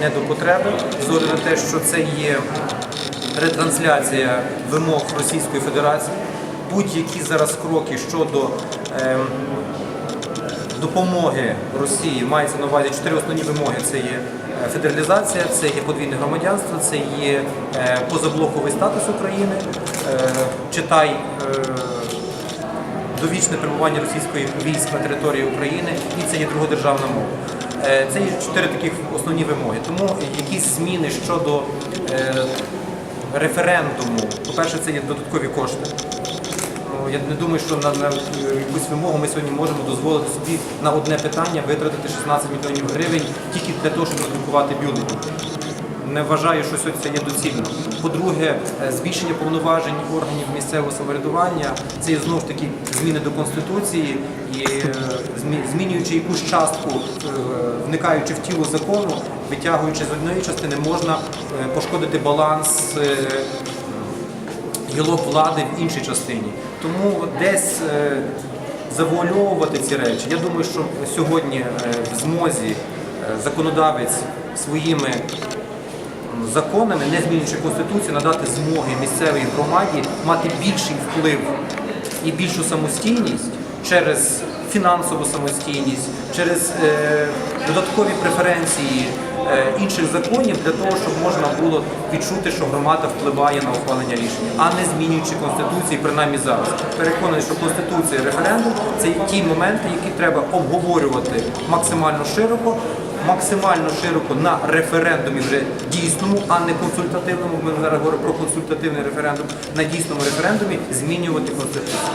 не до потреби, з на те, що це є ретрансляція вимог Російської Федерації. Будь-які зараз кроки щодо ем, допомоги Росії мається на увазі чотири основні вимоги: це є е, федералізація, це є подвійне громадянство, це є е, позаблоковий статус України, е, читай е, довічне перебування російської військ на території України, і це є другодержавна мова. Е, Це є чотири таких основні вимоги. Тому якісь зміни щодо е, референдуму, по-перше, це є додаткові кошти. Ну, Я не думаю, що на, на якусь вимогу ми сьогодні можемо дозволити собі на одне питання витратити 16 мільйонів гривень тільки для того, щоб надрукувати бюлетені. Не вважаю, що сьогодні це є доцільно. По-друге, е, збільшення повноважень органів місцевого самоврядування це є знову таки зміни до конституції і е, змінюючи якусь частку, е, вникаючи в тіло закону, витягуючи з одної частини, можна пошкодити баланс. гілок влади в іншій частині. Тому десь завуальовувати ці речі. Я думаю, що сьогодні в змозі законодавець своїми законами, не змінюючи конституцію, надати змоги місцевій громаді мати більший вплив і більшу самостійність через фінансову самостійність, через е, додаткові преференції е, інших законів для того, щоб можна було відчути, що громада впливає на ухвалення рішення, а не змінюючи конституції, принаймні зараз. Переконаний, що конституція і референдум це ті моменти, які треба обговорювати максимально широко. Максимально широко на референдумі вже дійсному, а не консультативному. Ми зараз говоримо про консультативний референдум на дійсному референдумі змінювати конституцію.